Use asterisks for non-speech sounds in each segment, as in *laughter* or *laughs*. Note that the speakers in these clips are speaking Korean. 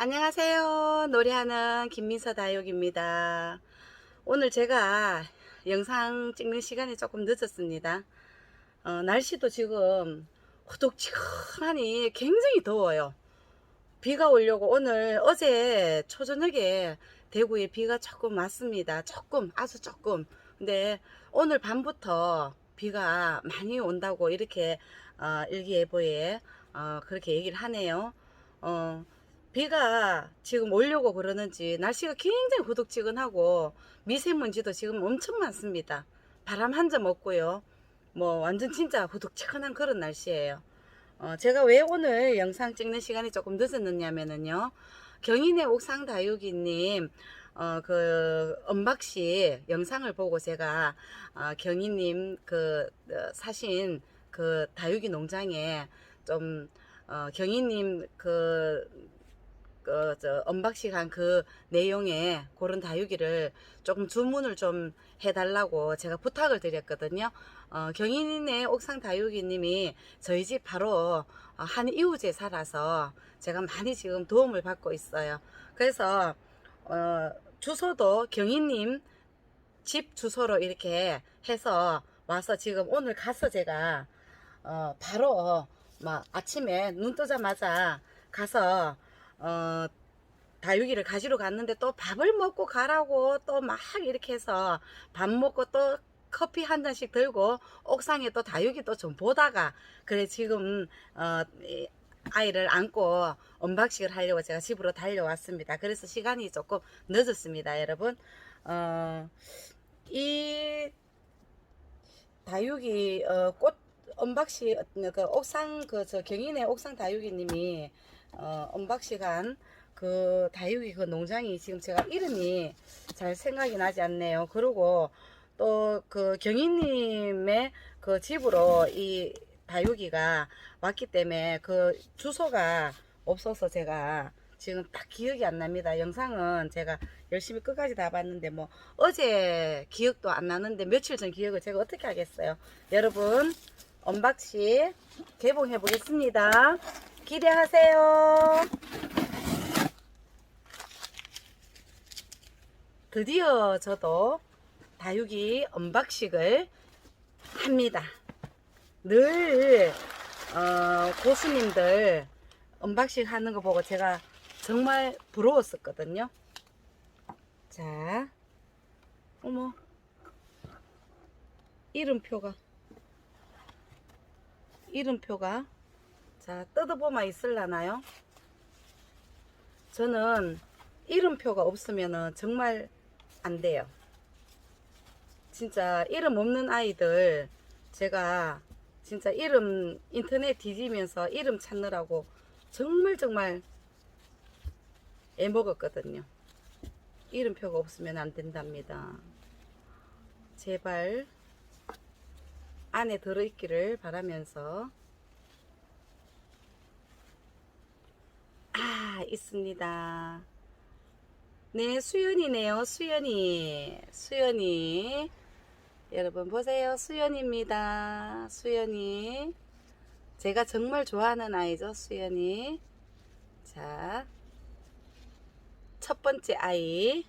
안녕하세요. 노래하는 김민서 다육입니다. 오늘 제가 영상 찍는 시간이 조금 늦었습니다. 어, 날씨도 지금 후둑지근하니 굉장히 더워요. 비가 오려고 오늘 어제 초저녁에 대구에 비가 조금 왔습니다. 조금, 아주 조금. 근데 오늘 밤부터 비가 많이 온다고 이렇게 어, 일기예보에 어, 그렇게 얘기를 하네요. 어, 비가 지금 오려고 그러는지 날씨가 굉장히 후둑지근하고 미세먼지도 지금 엄청 많습니다. 바람 한 점 없고요. 뭐 완전 진짜 후둑지근한 그런 날씨예요. 어, 제가 왜 오늘 영상 찍는 시간이 조금 늦었느냐면은요. 경인의 옥상 다육이님 어, 그 언박시 영상을 보고 제가 어, 경희님 그 어, 사신 그 다육이 농장에 좀 어, 경희님 그, 그, 저, 언박싱한 그 내용에 그런 다육이를 조금 주문을 좀 해달라고 제가 부탁을 드렸거든요. 어, 경인의 옥상 다육이님이 저희 집 바로 어, 한 이웃에 살아서 제가 많이 지금 도움을 받고 있어요. 그래서, 어, 주소도 경희님 집 주소로 이렇게 해서 와서 지금 오늘 가서 제가 어, 바로 막 아침에 눈 뜨자마자 가서 어, 다육이를 가지러 갔는데 또 밥을 먹고 가라고 또 막 이렇게 해서 밥 먹고 또 커피 한 잔씩 들고 옥상에 또 다육이 또 좀 보다가 그래 지금 어, 이 아이를 안고 언박싱을 하려고 제가 집으로 달려왔습니다. 그래서 시간이 조금 늦었습니다, 여러분. 어, 이 다육이 어, 꽃 언박싱 그 옥상 그 저 경인의 옥상 다육이님이 어, 언박싱한 그 다육이 그 농장이 지금 제가 이름이 잘 생각이 나지 않네요. 그리고 또 그 경인님의 그 집으로 이 다육이가 왔기 때문에 그 주소가 없어서 제가 지금 딱 기억이 안 납니다. 영상은 제가 열심히 끝까지 다 봤는데 뭐 어제 기억도 안 나는데 며칠 전 기억을 제가 어떻게 하겠어요. 여러분 언박싱 개봉해 보겠습니다. 기대하세요. 드디어 저도 다육이 언박싱을 합니다. 늘 어, 고수님들 언박싱 하는 거 보고 제가 정말 부러웠었거든요. 자, 어머, 이름표가, 이름표가, 자, 뜯어보면 있을라나요? 저는 이름표가 없으면 정말 안 돼요. 진짜 이름 없는 아이들 제가 진짜 이름 인터넷 뒤지면서 이름 찾느라고 정말 정말 애먹었거든요. 이름표가 없으면 안 된답니다. 제발 안에 들어있기를 바라면서 아 있습니다. 네 수연이네요. 수연이 수연이 여러분 보세요. 수연입니다. 수연이 제가 정말 좋아하는 아이죠. 수연이 자 첫 번째 아이.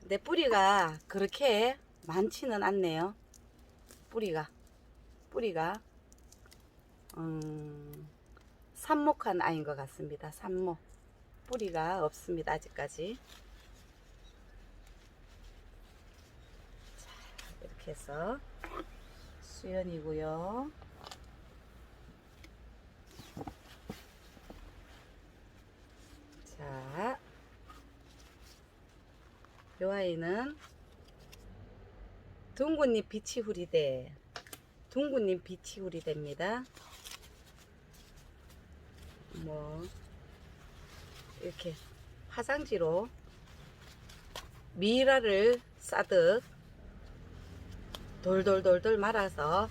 근데 뿌리가 그렇게 많지는 않네요. 뿌리가. 뿌리가. 음, 삽목한 아이인 것 같습니다. 삽목. 뿌리가 없습니다. 아직까지. 자, 이렇게 해서 수연이고요. 자, 요 아이는 둥근잎 비치후리대 둥근잎 비치후리대입니다 뭐 이렇게 화장지로 미라를 싸듯 돌돌돌돌 말아서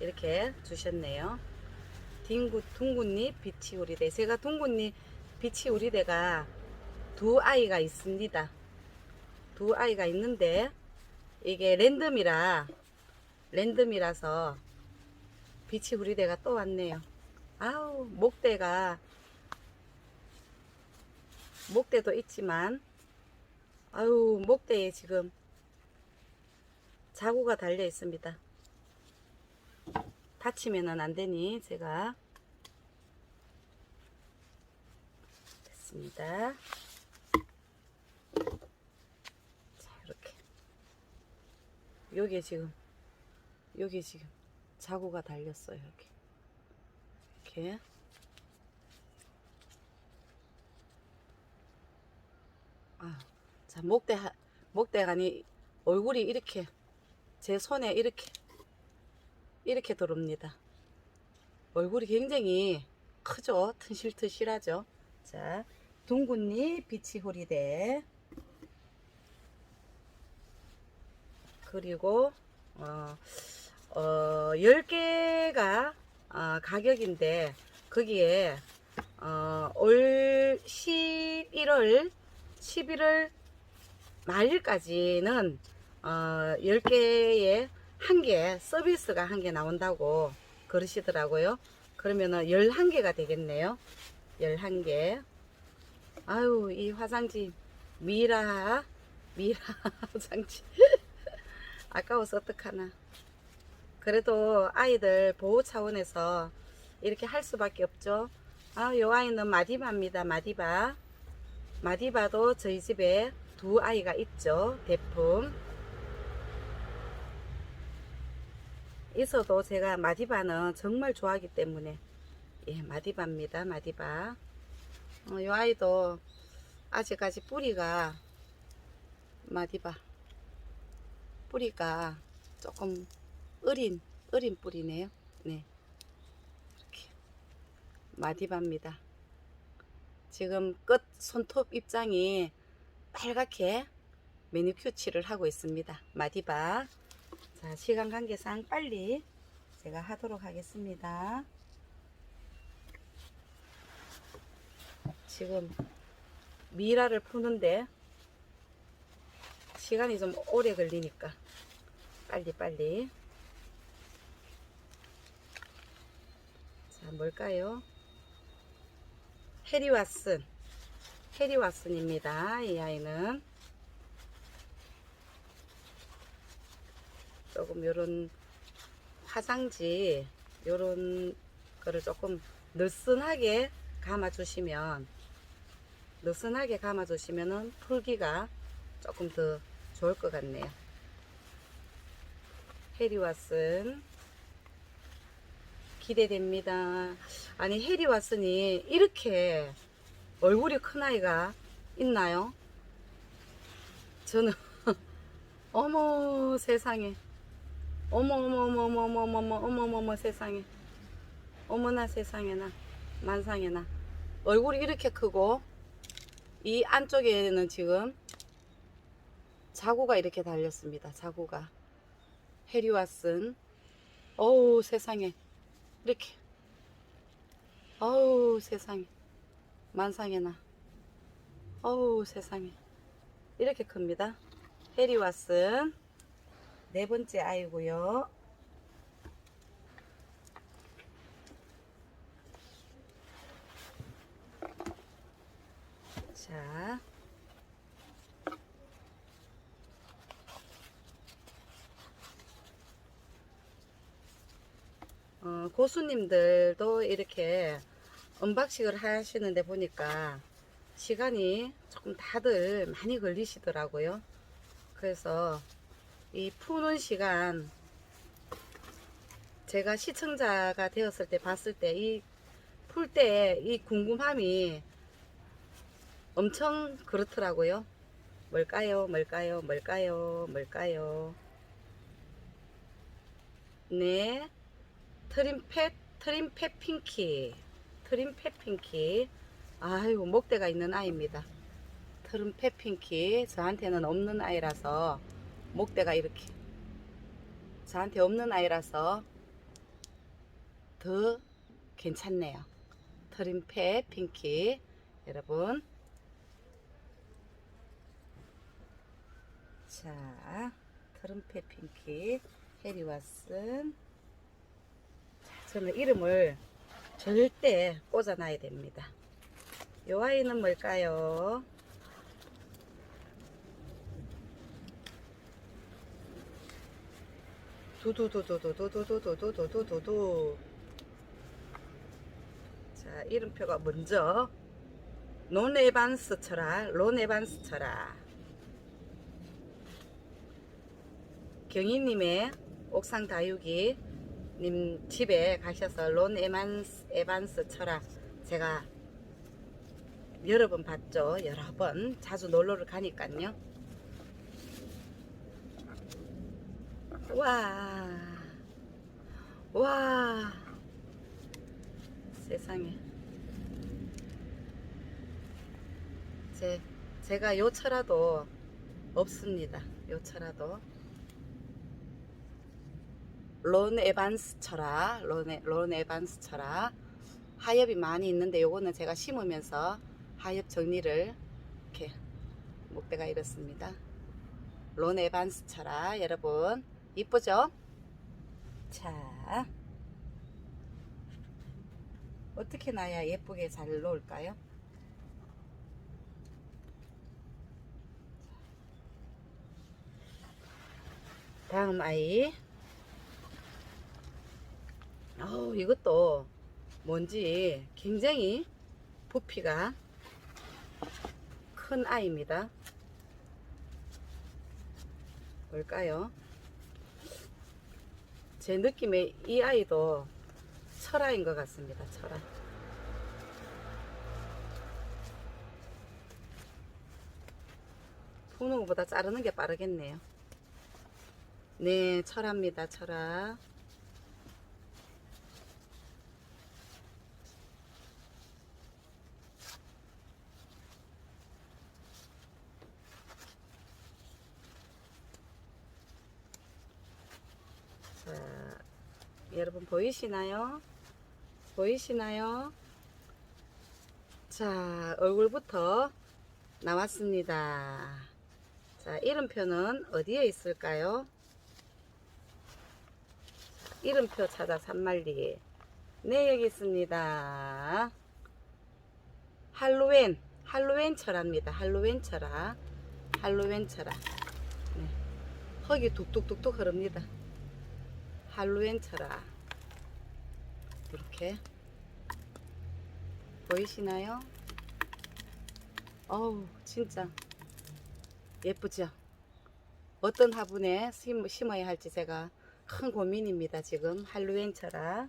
이렇게 주셨네요. 딩구, 둥근잎 비치우리대. 제가 둥근잎 비치우리대가 두 아이가 있습니다. 두 아이가 있는데 이게 랜덤이라 랜덤이라서 빛이 우리대가 또 왔네요 아우 목대가 목대도 있지만 아유 목대에 지금 자구가 달려 있습니다. 다치면은 안 되니 제가 됐습니다. 자 이렇게 여기에 지금 여기 지금 자구가 달렸어요 여기 이렇게 아, 자 목대 하- 목대가니 얼굴이 이렇게 제 손에 이렇게 이렇게 들어옵니다. 얼굴이 굉장히 크죠. 튼실튼실하죠. 자, 둥근잎 비치 호리대 그리고 어, 어 10개가 어, 가격인데 거기에 어, 올 11월 11월 말일까지는 어, 10개에 한 개 서비스가 한 개 나온다고 그러시더라고요. 그러면은 11개가 되겠네요. 11개. 아유, 이 화장지 미라 미라 *laughs* 화장지 아까워서 어떡하나. 그래도 아이들 보호 차원에서 이렇게 할 수밖에 없죠. 아, 요 아이는 마디바입니다. 마디바. 마디바도 저희 집에 두 아이가 있죠. 대품. 있어도 제가 마디바는 정말 좋아하기 때문에 예, 마디바입니다. 마디바. 어, 이 아이도 아직까지 뿌리가 마디바 뿌리가 조금 어린 어린 뿌리네요. 네. 이렇게 마디바입니다. 지금 끝 손톱 입장이 빨갛게 매니큐어 칠을 하고 있습니다. 마디바. 자, 시간 관계상 빨리 제가 하도록 하겠습니다. 지금 미라를 푸는데 시간이 좀 오래 걸리니까 빨리 빨리 자 뭘까요? 해리 왓슨. 해리 왓슨입니다 이 아이는. 조금 요런 화장지 요런 거를 조금 느슨하게 감아 주시면 느슨하게 감아 주시면은 풀기가 조금 더 좋을 것 같네요. 해리 왓슨 기대됩니다. 아니 해리왓슨이 이렇게 얼굴이 큰 아이가 있나요? 저는 *laughs* 어머 세상에. 어머 어머 어머 어머 어머 어머 어머 어머 어머 세상에. 어머나 세상에나 만상에나. 얼굴이 이렇게 크고 이 안쪽에는 지금 자구가 이렇게 달렸습니다. 자구가. 해리왓슨. 어우 세상에 이렇게. 어우 세상에. 만상에나. 어우 세상에. 이렇게 큽니다. 해리왓슨. 네 번째 아이고요. 자. 어, 고수님들도 이렇게 언박싱을 하시는데 보니까 시간이 조금 다들 많이 걸리시더라고요. 그래서 이 푸는 시간 제가 시청자가 되었을 때 봤을 때 이 풀 때 이 궁금함이 엄청 그렇더라고요. 뭘까요? 뭘까요? 뭘까요? 뭘까요? 네. 트림펫, 트림펫 핑키. 트림펫 핑키. 아유, 목대가 있는 아이입니다. 트림펫 핑키. 저한테는 없는 아이라서 목대가 이렇게 저한테 없는 아이라서 더 괜찮네요. 트림펫 핑키 여러분 자 트림펫 핑키 해리왓슨 자, 저는 이름을 절대 꽂아놔야 됩니다. 요 아이는 뭘까요? 두두두두두두두두두두두두두 자 이름표가 먼저 논 에반스 쳐라 론 에반스 쳐라 경희님의 옥상 다육이 님 집에 가셔서 론 에반스, 에반스 쳐라 제가 여러 번 봤죠 여러 번 자주 놀러를 가니까요 와, 와, 세상에. 제, 제가 요철라도 없습니다. 요철라도. 론 에반스 철아, 론, 에, 론 에반스 철아. 하엽이 많이 있는데 요거는 제가 심으면서 하엽 정리를 이렇게 목대가 이렇습니다. 론 에반스 철아, 여러분. 이쁘죠? 자, 어떻게 놔야 예쁘게 잘 놓을까요? 다음 아이. 어우, 이것도 뭔지 굉장히 부피가 큰 아이입니다. 뭘까요? 제 느낌에 이 아이도 철아인 것 같습니다. 철아. 푸는 것보다 자르는 게 빠르겠네요. 네, 철아입니다. 철아. 자, 보이시나요? 보이시나요? 자, 얼굴부터 나왔습니다. 자, 이름표는 어디에 있을까요? 자, 이름표 찾아 산말리. 네, 여기 있습니다. 할로윈, 할로윈 철합니다. 할로윈 철화. 할로윈 철화. 네. 흙이 뚝뚝뚝뚝 흐릅니다. 할로윈 철화. 이렇게. 보이시나요? 어우, 진짜 예쁘죠? 어떤 화분에 심, 심어야 할지 제가 큰 고민입니다. 지금 할로윈 철화.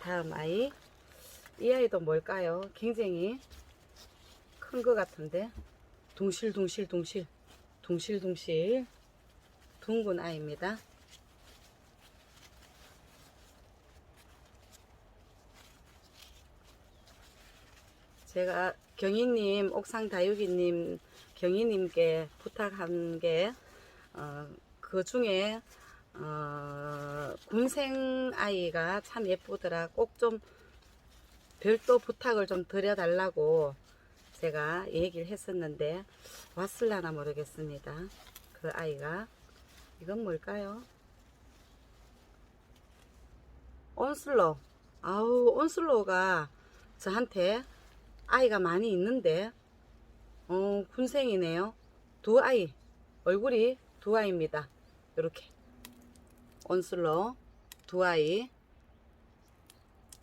다음 아이. 이 아이도 뭘까요? 굉장히 큰 것 같은데. 둥실둥실둥실. 둥실둥실. 둥근 아이입니다. 제가 경희님, 옥상 다육이님, 경희님께 부탁한 게, 어, 그 중에, 어, 군생 아이가 참 예쁘더라. 꼭 좀 별도 부탁을 좀 드려달라고 제가 얘기를 했었는데, 왔을라나 모르겠습니다. 그 아이가. 이건 뭘까요? 온슬로. 아우, 온슬로가 저한테 아이가 많이 있는데, 어, 군생이네요. 두 아이. 얼굴이 두 아이입니다. 이렇게. 온슬로 두 아이.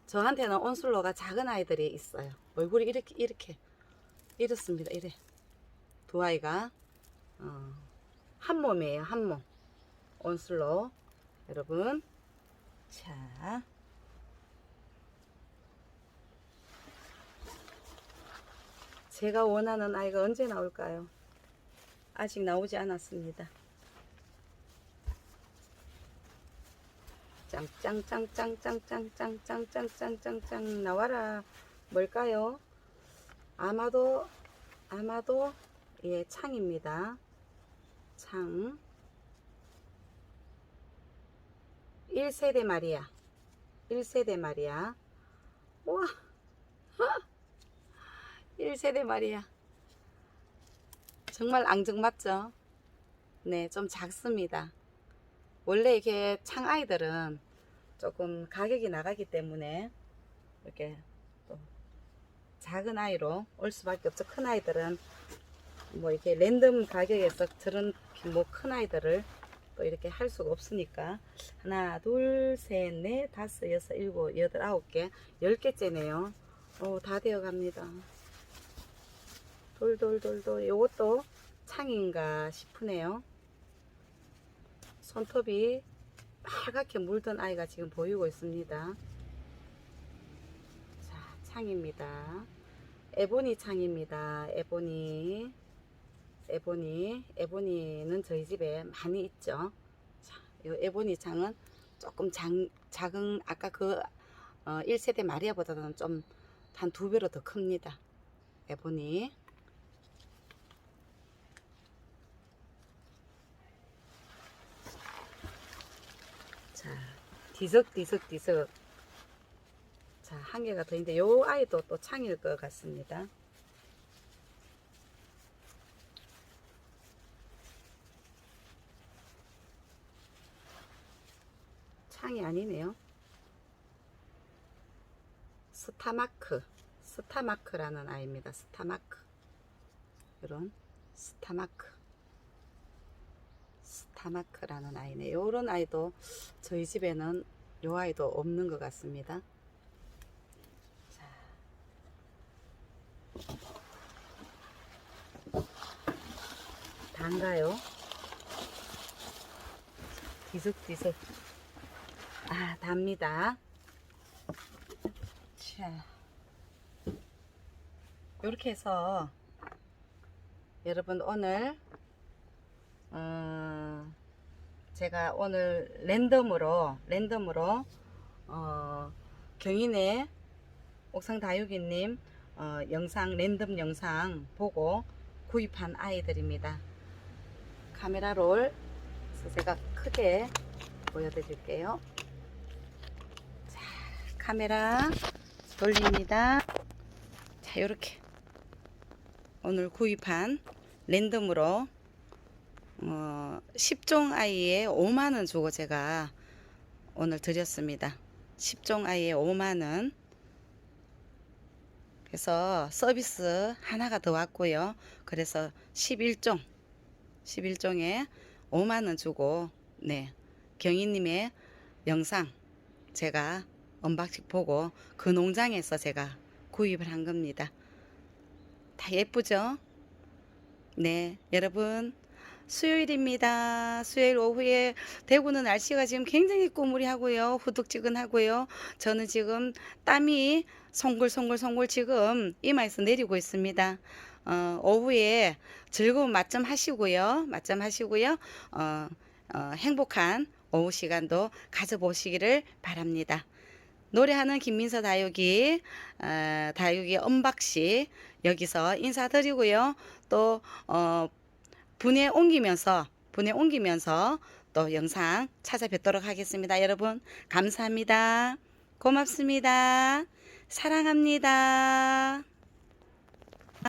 저한테는 온슬로가 작은 아이들이 있어요. 얼굴이 이렇게, 이렇게. 이렇습니다. 이래. 두 아이가, 어, 한 몸이에요. 한 몸. 온슬로. 여러분. 자. 제가 원하는 아이가 언제 나올까요? 아직 나오지 않았습니다. 짱짱짱짱짱짱짱짱짱짱짱짱 나와라. 뭘까요? 아마도 아마도 예 창입니다. 창 1세대 말이야. 1세대 말이야. 우와. *laughs* 1세대 말이야. 정말 앙증맞죠? 네, 좀 작습니다. 원래 이게 창 아이들은 조금 가격이 나가기 때문에 이렇게 또 작은 아이로 올 수밖에 없죠. 큰 아이들은 뭐 이렇게 랜덤 가격에서 저런 뭐큰 아이들을 또 이렇게 할 수가 없으니까 하나 둘 셋 넷 다섯 여섯 일곱 여덟 아홉 개 열 개째네요. 오 다 되어 갑니다. 돌돌돌돌 요것도 창인가 싶으네요. 손톱이 빨갛게 물든 아이가 지금 보이고 있습니다. 자, 창입니다. 에보니 창입니다. 에보니. 에보니. 에보니는 저희 집에 많이 있죠. 자, 이 에보니 창은 조금 작, 작은, 아까 그, 어, 1세대 마리아보다는 좀 한 두 배로 더 큽니다. 에보니. 자, 디석디석디석. 자, 한 개가 더 있는데, 요 아이도 또 창일 것 같습니다. 창이 아니네요. 스타마크. 스타마크라는 아이입니다. 스타마크. 이런 스타마크. 스타마크라는 아이네. 요런 아이도 저희 집에는 요 아이도 없는 것 같습니다. 단가요? 디석디석. 아, 답니다. 자. 이렇게 해서 여러분 오늘 어, 제가 오늘 랜덤으로 랜덤으로 어, 경인의 옥상 다육이님 어, 영상 랜덤 영상 보고 구입한 아이들입니다. 카메라롤 그래서 제가 크게 보여드릴게요. 자, 카메라 돌립니다. 자, 이렇게 오늘 구입한 랜덤으로 어, 10종 아이에 5만원 주고 제가 오늘 드렸습니다. 10종 아이에 5만원. 그래서 서비스 하나가 더 왔고요. 그래서 11종, 11종에 5만원 주고, 네. 경희님의 영상 제가 언박싱 보고 그 농장에서 제가 구입을 한 겁니다. 다 예쁘죠? 네, 여러분. 수요일입니다. 수요일 오후에 대구는 날씨가 지금 굉장히 꾸무리하고요. 후둑지근하고요. 저는 지금 땀이 송글송글송글 지금 이마에서 내리고 있습니다. 어, 오후에 즐거운 맛점 하시고요. 맛점 하시고요. 어, 어, 행복한 오후 시간도 가져보시기를 바랍니다. 노래하는 김민서 다육이 어, 다육이 언박씨 여기서 인사드리고요. 또 어, 분에 옮기면서 분에 옮기면서 또 영상 찾아뵙도록 하겠습니다. 여러분 감사합니다. 고맙습니다. 사랑합니다.